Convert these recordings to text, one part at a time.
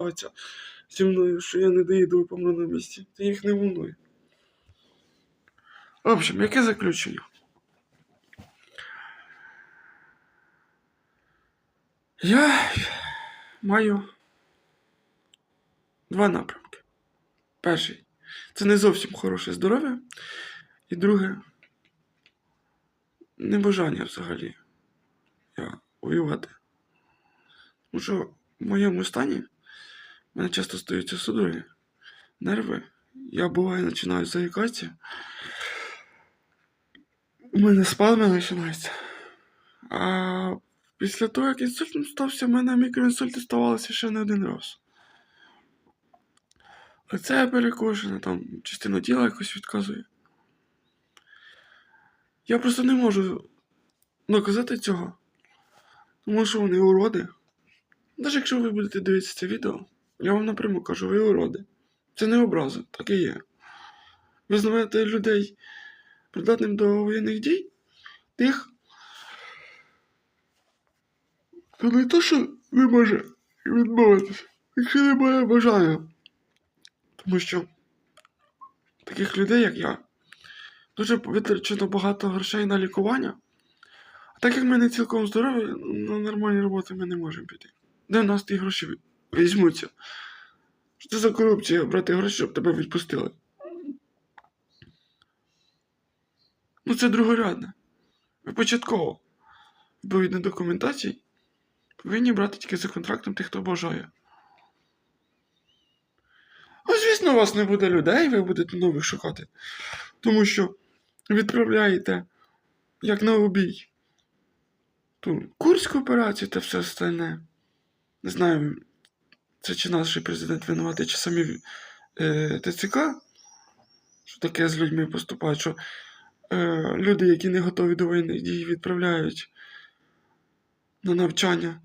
п***ться зі мною, що я не доїду і помру на місці. Це їх не волнує. В общем, яке заключення? Я маю два напрямки. Перший це не зовсім хороше здоров'я. І друге небажання взагалі я воювати. Тому що в моєму стані мене часто стаються судороги, нерви. Я буває починаю заїкатися. У мене спазми починаються. А після того, як інсульт стався, в мене мікроінсульти ставалися ще не один раз. Лице перекошене, там частина тіла якось відказує. Я просто не можу доказати цього. Тому що вони уроди. Навіть якщо ви будете дивитися це відео, я вам напряму кажу, ви уроди. Це не образа, так і є. Ви знаєте людей придатним до воєнних дій, тих, хто не то, що не може відмовитися, якщо не має бажання. Тому що таких людей, як я, дуже витрачено багато грошей на лікування. А так як ми не цілком здорові, на нормальні роботи ми не можемо піти. Де в нас ті гроші візьмуться? Що це за корупція брати гроші, щоб тебе відпустили? Ну це другорядне. Ви початково, відповідно документації, повинні брати тільки за контрактом тих, хто бажає. А звісно, у вас не буде людей, ви будете нових шукати. Тому що відправляєте, як на обій, ту Курську операцію та все остальне. Не знаю, це чи наш президент винуватий, чи самі е, ТЦК, що таке з людьми поступають, що е, люди, які не готові до воєнних дій, відправляють на навчання.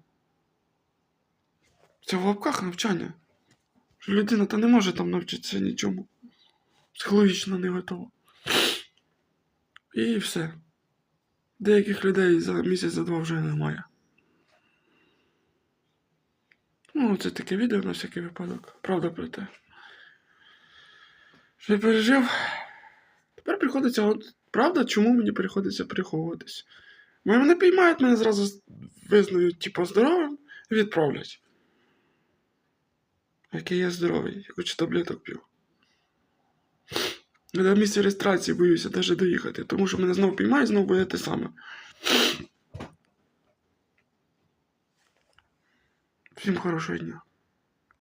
Це в лапках навчання. Що людина та не може там навчитися нічому. Психологічно не готова. І все. Деяких людей за місяць за два вже немає. Ну, це таке відео на всякий випадок. Правда про те. Що я пережив. Тепер приходиться. От, правда, чому мені приходиться приховуватись? Бо Мене піймають, мене зразу визнають, типу, здоровим і відправлять. Який я здоровий, я хоч таблеток п'ю. Я на місці реєстрації боюся навіть доїхати, тому що мене знову піймають, знову буде те саме. Всім хорошого дня.